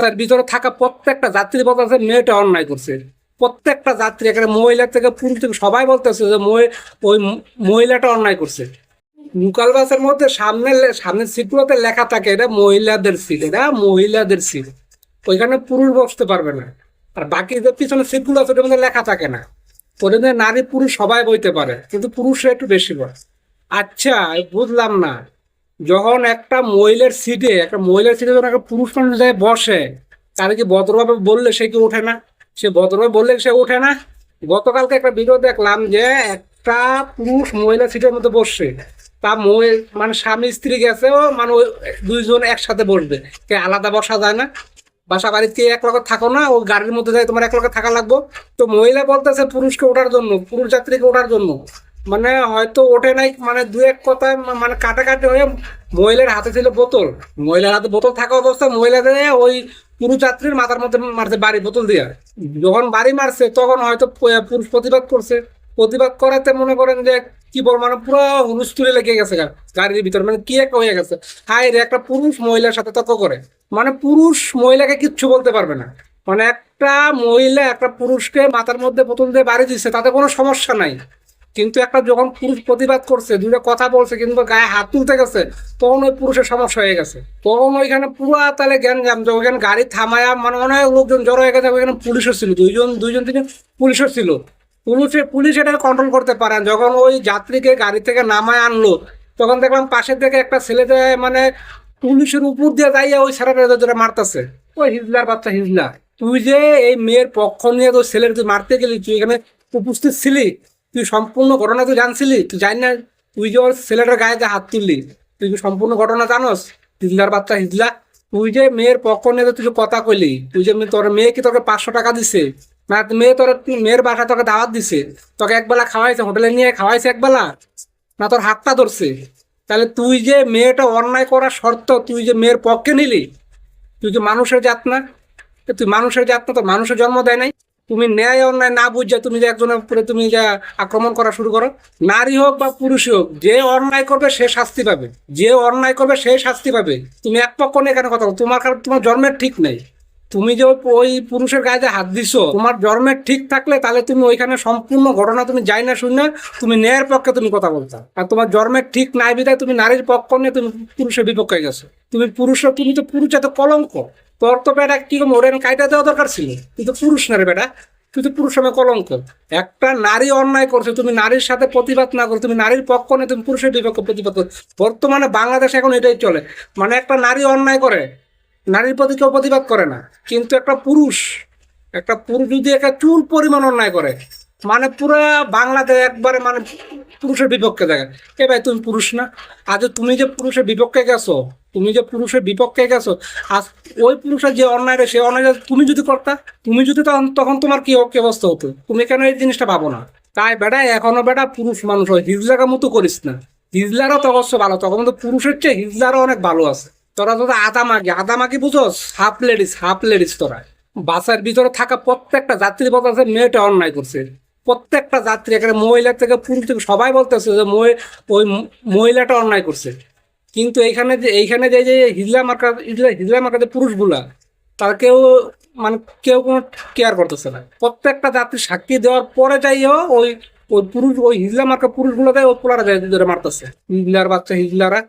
বাসের ভিতরে থাকা প্রত্যেকটা যাত্রী বলতেছে, মেয়েটা অন্যায় করছে। প্রত্যেকটা যাত্রী এখানে মহিলা থেকে পুরুষ থেকে সবাই বলতেছে যে ওই মহিলাটা অন্যায় করছে। লোকাল বাসের মধ্যে সামনে সামনের সিটগুলোতে লেখা থাকে, এটা মহিলাদের সিট, এটা মহিলাদের সিট। ওইখানে পুরুষ বসতে পারবে না। আর বাকি যে পিছনে সিটগুলো আছে, ওটার মধ্যে লেখা থাকে না। ওটার মধ্যে নারী পুরুষ সবাই বইতে পারে, কিন্তু পুরুষরা একটু বেশি বয়। আচ্ছা বুঝলাম না। যখন একটা মহিলার সিটে একটা মহিলার সিটে যখন একটা পুরুষ মানুষ যায় বসে, তার কি ভদ্রভাবে বললে সে কি ওঠে না? সে ভদ্রভাবে বললে সে ওঠে না? গতকালকে একটা ভিডিও দেখলাম যে একটা পুরুষ মহিলা সিটের মধ্যে বসছে। তা মানে স্বামী, স্ত্রী গেছে ও মানে ওই দুইজন একসাথে বসবে। কে আলাদা বসা যায় না? বাসা বাড়িতে এক লগে থাকো না, ও গাড়ির মধ্যে যায়, তোমার এক লগে থাকা লাগবো। তো মহিলা বলতেছে পুরুষকে ওঠার জন্য, পুরুষ যাত্রীকে ওঠার জন্য। মানে হয়তো ওঠে নাই মানে দু এক কথায় মানে কাটাকাটি হয়ে মহিলার হাতে ছিল বোতল। মহিলার হাতে বোতল থাকা অবস্থায় মহিলাদের ওই পুরুষ যাত্রীর মাথার মধ্যে মারছে বাড়ি বোতল দিয়া। যখন বাড়ি মারছে, তখন হয়তো পুরুষ প্রতিবাদ করছে। প্রতিবাদ করাতে মনে করেন যে কি বল মানে পুরো হুলুস্থুলি লেগে গেছে গাড়ির ভিতর। মানে কি একটা হয়ে গেছে। হাই রে, একটা পুরুষ মহিলার সাথে তর্ক করে। মানে পুরুষ মহিলাকে কিচ্ছু বলতে পারবে না। মানে একটা মহিলা একটা পুরুষকে মাথার মধ্যে বোতল দিয়ে বাড়ি দিচ্ছে তাতে কোনো সমস্যা নাই। কিন্তু একটা যখন পুরুষ প্রতিবাদ করছে দুটো কথা বলছে, কিন্তু গায়ে হাত তুলতে গেছে, তখন ওই পুরুষের সমস্যা হয়ে গেছে। তখন ওইখানে পুরো তাহলে জ্ঞান জাম যে ওইখানে গাড়ি থামায়া মানে অনেক লোকজন জড়ো হয়ে গেছে, ওইখানে পুলিশও ছিল, দুইজন দুইজন থেকে পুলিশও ছিল। পুলিশে পুলিশ এটা কন্ট্রোল করতে পারে না। যখন ওই যাত্রীকে গাড়ি থেকে নামায় আনলো, তখন দেখলাম পাশের থেকে একটা ছেলে মানে পুলিশের উপর দিয়ে যাইয়া ওই ছেলেটা ধরে মারতেছে। ওই হিজলার বাচ্চা হিজলা, তুই যে এই মেয়ের পক্ষ নিয়ে তো ছেলের তুই মারতে গেলি, তুই এখানে উপস্থিত ছিলি তুই সম্পূর্ণ ঘটনা তুই জানছিলি, তুই জানি না, তুই যে ওর ছেলেটার গায়ে যে হাত তুললি, তুই কি সম্পূর্ণ ঘটনা জানোস হিজলার বাচ্চা হিজলা? তুই যে মেয়ের পক্ষ নিয়ে তুই কথা কইলি, তুই যে তোর মেয়ে কি তোকে পাঁচশো টাকা দিছে? না, মেয়ে তোর মেয়ের বাসা তোকে দাওয়াত দিছে, তোকে একবেলা খাওয়াইছে, হোটেলে নিয়ে খাওয়াইছে একবেলা? না, তোর হাতটা ধরছে। তাহলে তুই যে মেয়েটা অন্যায় করার শর্ত তুই যে মেয়ের পক্ষে নিলি, তুই যে মানুষের জাত না তুই মানুষের জাত না তো মানুষের জন্ম দেয় নাই। তুমি ন্যায় অন্যায় না বুঝে তুমি যে একজনের উপরে তুমি যা আক্রমণ করা শুরু করো, নারী হোক বা পুরুষ হোক, যে অন্যায় করবে সে শাস্তি পাবে। যে অন্যায় করবে সে শাস্তি পাবে। তুমি এক পক্ষ নিয়ে এখানে কথা। তোমার তোমার জন্মের ঠিক নেই। তুমি যে ওই- পুরুষের গায়ে হাত দিছো, তোমার জন্মের ঠিক থাকলে তাহলে তুমি ওইখানে সম্পূর্ণ ঘটনা তুমি যাই না শুনে তুমি ন্যায়ের পক্ষে তুমি কথা বলতা। আর তোমার জন্মের ঠিক নাই বিধায় তুমি নারীর পক্ষ নিয়ে তুমি পুরুষের বিপক্ষে গেছো। তুমি পুরুষ তুমি তো পুরুষ, এত কলঙ্ক। তোর তো বেটা কি ওরে কাইটা দেওয়া দরকার ছিল? তুই তো পুরুষ না রে বেটা, তুই তো পুরুষ নামে কলঙ্ক। একটা নারী অন্যায় করছে, তুমি নারীর সাথে প্রতিবাদ না করো, তুমি নারীর পক্ষ নেই, তুমি পুরুষের বিপক্ষে প্রতিবাদ করো। বর্তমানে বাংলাদেশে এখন এটাই চলে। মানে একটা নারী অন্যায় করে, নারীর প্রতি কেউ প্রতিবাদ করে না। কিন্তু একটা পুরুষ একটা পুরুষ যদি একটা চুল পরিমাণ অন্যায় করে মানে পুরো বাংলাদেশ একবারে মানে পুরুষের বিপক্ষে দেখে এ ভাই, তুমি পুরুষ না? আজ তুমি যে পুরুষের বিপক্ষে গেছো, তুমি যে পুরুষের বিপক্ষে গেছো, আজ ওই পুরুষের যে অন্যায়টা সে অন্যায়টা তুমি যদি করতা, তুমি যদি তখন তখন তোমার কি কি অবস্থা হতো? তুমি কেন এই জিনিসটা পাবো না? তাই বেটা, এখনও বেটা পুরুষ মানুষ হয়। হিজলার মতো করিস না। হিজলারও তো অবশ্য ভালো। তখন তো পুরুষের চেয়ে হিজলারও অনেক ভালো আছে। তোরা তো আদা মাগি আদা মাগি বুঝোস? হাফ লেডিস হাফ লেডিস তোরা। বাসের ভিতরে থাকা প্রত্যেকটা যাত্রী বলতেছে মেয়েটা অন্যায় করছে। প্রত্যেকটা যাত্রী, এখানে মহিলা থেকে পুরুষ থেকে সবাই বলতেছে যে ওই মহিলাটা অন্যায় করছে। কিন্তু এইখানে যে এইখানে যে যে হিজলা মার্কা, হিজলা হিজলা মার্কা যে পুরুষগুলা, তার কেউ মানে কেউ কোনো কেয়ার করতেছে না। প্রত্যেকটা যাত্রী সাক্ষী দেওয়ার পরে যাইও ওই ওই পুরুষ, ওই হিজলা মার্কা পুরুষগুলো দেয় ওই পোলারা যায় ধরে মারতেছে। হিজলার বাচ্চা, হিজলারা।